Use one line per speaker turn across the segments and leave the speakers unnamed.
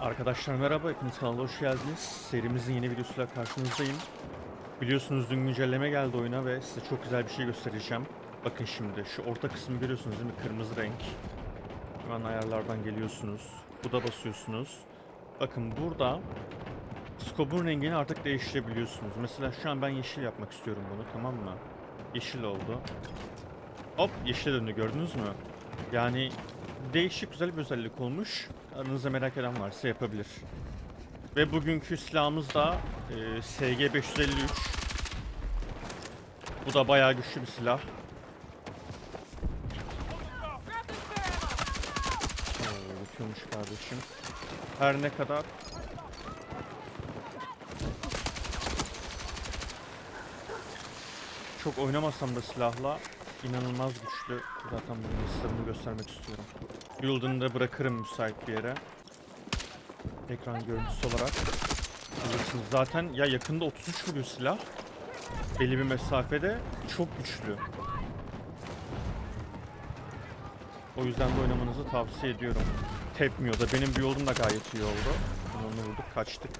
Arkadaşlar merhaba, hepiniz kanala hoş geldiniz. Serimizin yeni videosuyla karşınızdayım. Biliyorsunuz dün güncelleme geldi oyuna ve size çok güzel bir şey göstereceğim. Bakın şimdi, şu orta kısmı görüyorsunuz değil mi? Kırmızı renk. Hemen ayarlardan geliyorsunuz. Bu da basıyorsunuz. Bakın burada Scope'un rengini artık değiştirebiliyorsunuz. Mesela şu an ben yeşil yapmak istiyorum bunu, tamam mı? Yeşil oldu. Hop, yeşile döndü gördünüz mü? Yani değişik güzel bir özellik olmuş. Aranızda merak eden varsa yapabilir. Ve bugünkü silahımız da e, SG553. Bu da bayağı güçlü bir silah. Oo, bitiyormuş kardeşim. Her ne kadar çok oynamasam da silahla inanılmaz güçlü. Zaten bunu size bunu göstermek istiyorum. Build'ını da bırakırım müsait bir yere. Ekran görüntüsü olarak. Alırsınız. Zaten ya yakında 33 vuruyor silah. Belli bir mesafede çok güçlü. O yüzden de oynamanızı tavsiye ediyorum. Tepmiyor da benim build'um da gayet iyi oldu. Onu vurduk kaçtık.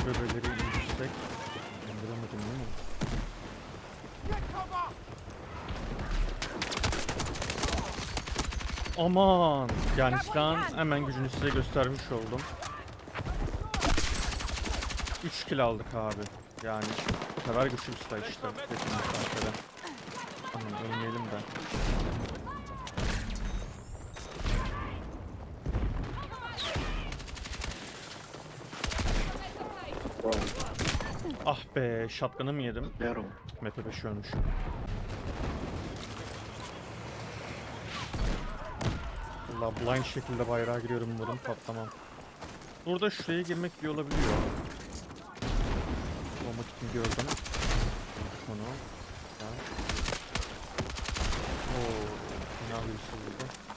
Bebeleri indirsek. İndiremedim değil mi? Aman! Yani silahın hemen gücünü size göstermiş oldum. 3 kill aldık abi. Yani bu kadar güçlü bir silah işte. Tamam ölmeyelim de. Ah be, shotgun'ı mı yedim?
Yarım.
Mete 5 ölmüş. Valla blind şekilde bayrağa giriyorum umarım patlamam. Burada şuraya girmek iyi olabiliyor. Olmak için gördüm. Onu. Oo, fena birisi burada.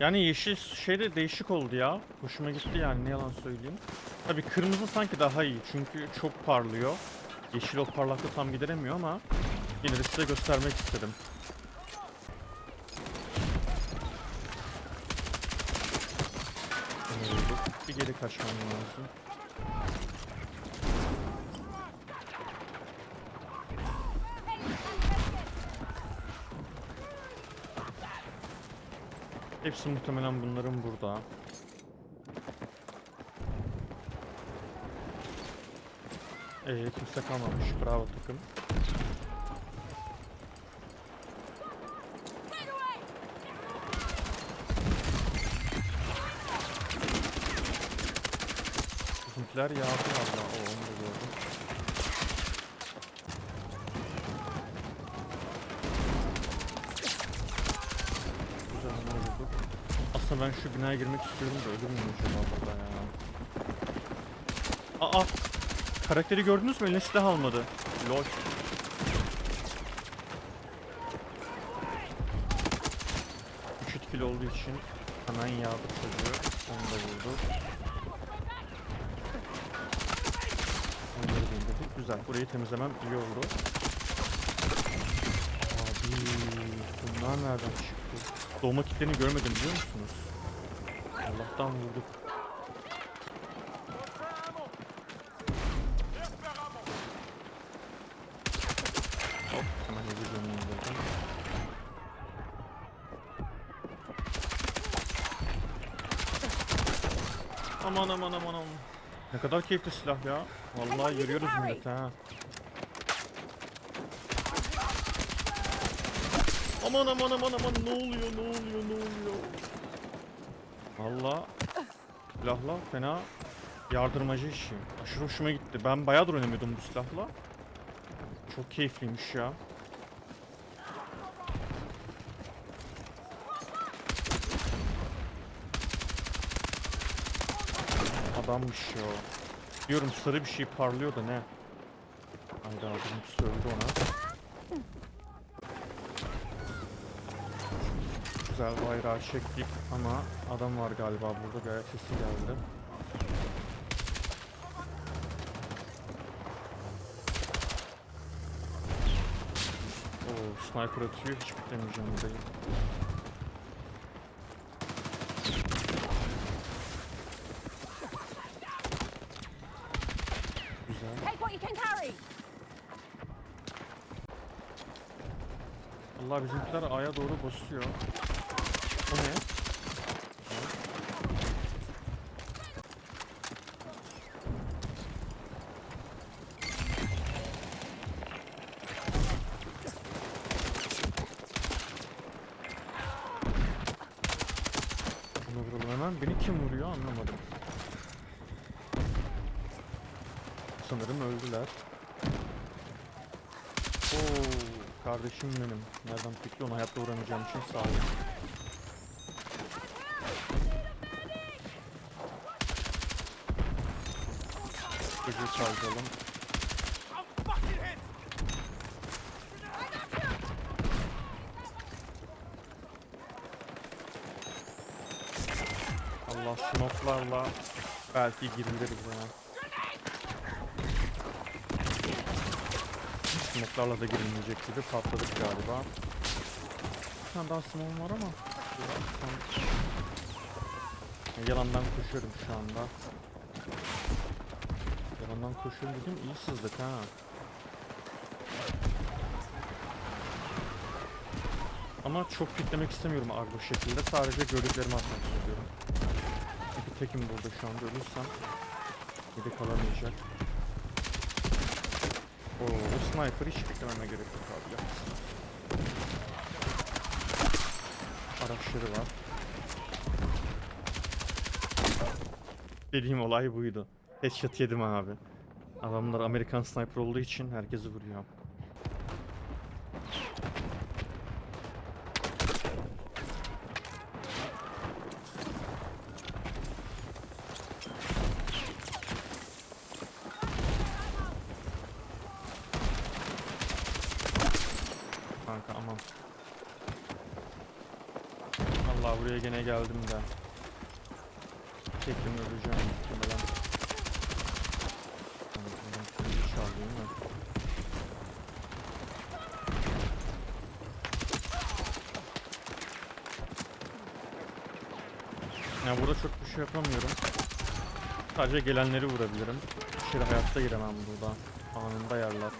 Yani yeşil şey de değişik oldu ya. Hoşuma gitti yani ne yalan söyleyeyim. Tabii kırmızı sanki daha iyi çünkü çok parlıyor. Yeşil o parlaklığı tam gideremiyor ama yine de size göstermek istedim. Bir geri kaçmam lazım. Hepsi muhtemelen bunların burada. Ee, kimse kalmamış. Bravo takım. Bizimkiler yağdı valla. O onu da gördüm. Güzel onu vurduk. Ben şu binaya girmek istiyorum da ölür müyüm acaba burada ya? Aa! Karakteri gördünüz mü? Eline silah almadı. Lol. Üç etkili olduğu için hemen yağdı çocuğu. Onu da vurdu. Onları indirdik. Güzel. Burayı temizlemem iyi oldu. Abi bunlar nereden çıktı? Doğma kitlerini görmedim biliyor musunuz? Allah'tan vurduk. Hop hemen hızlı indirdim. Aman aman aman aman. Ne kadar keyifli silah ya. Vallahi yürüyoruz millet ha. Aman aman aman aman ne oluyor ne oluyor ne oluyor. Valla silahla fena yardırmacı işi. Aşırı hoşuma gitti. Ben bayağıdır oynamıyordum bu silahla. Çok keyifliymiş ya. Adammış ya. Diyorum sarı bir şey parlıyor da ne? Hayda bizimkisi öldü ona. Güzel bayrağı çektik ama adam var galiba burada gayet sesi geldi. Oo, sniper atıyor hiç bitemeyeceğim burayı. Allah bizimkiler A'ya doğru basıyor. Vuralım hemen. Beni kim vuruyor anlamadım. Sanırım öldüler. Oo, kardeşim benim. Nereden peki onu hayatta uğramayacağım için sağ olun. Çocuğu çalacağım. Smoklarla belki girilir buraya. Smoklarla da girilmeyecek gibi patladık galiba. Bir tane daha smoke var ama. Yalandan koşuyorum şu anda. Yalandan koşuyorum dedim iyi sızdık ha. Ama çok kitlemek istemiyorum bu şekilde. Sadece gördüklerimi atmak istiyorum. Tekim burada şu anda ölürsem yedek alamayacak. Oo, o sniper hiç beklememe gerek yok abi ya. Araçları var. Dediğim olay buydu. Headshot yedim abi. Adamlar Amerikan sniper olduğu için herkesi vuruyor. Kanka aman. Allah buraya gene geldim de. Tekrim öleceğim muhtemelen. Tamam, buradan kılıcı çalayım da. Ya burada çok bir şey yapamıyorum. Sadece gelenleri vurabilirim. İçeri hayatta giremem burada. Anında yerler.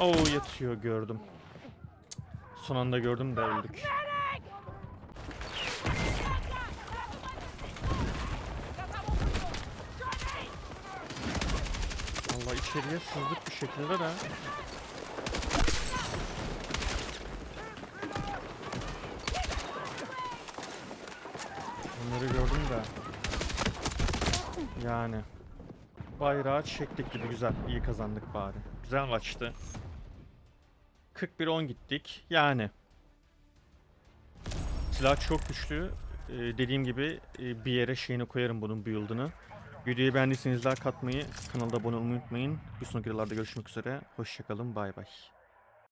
Oo yatıyor gördüm. Son anda gördüm de öldük. Allah içeriye sızdık bir şekilde de. Onları gördüm de. Yani. Bayrağı çektik gibi güzel. iyi kazandık bari. Güzel maçtı. 41-10 gittik. Yani. Silah çok güçlü. Ee, dediğim gibi e, bir yere şeyini koyarım bunun build'ını. Videoyu beğendiyseniz like atmayı, kanalda abone olmayı unutmayın. Bir sonraki videolarda görüşmek üzere. Hoşçakalın. Bay bay.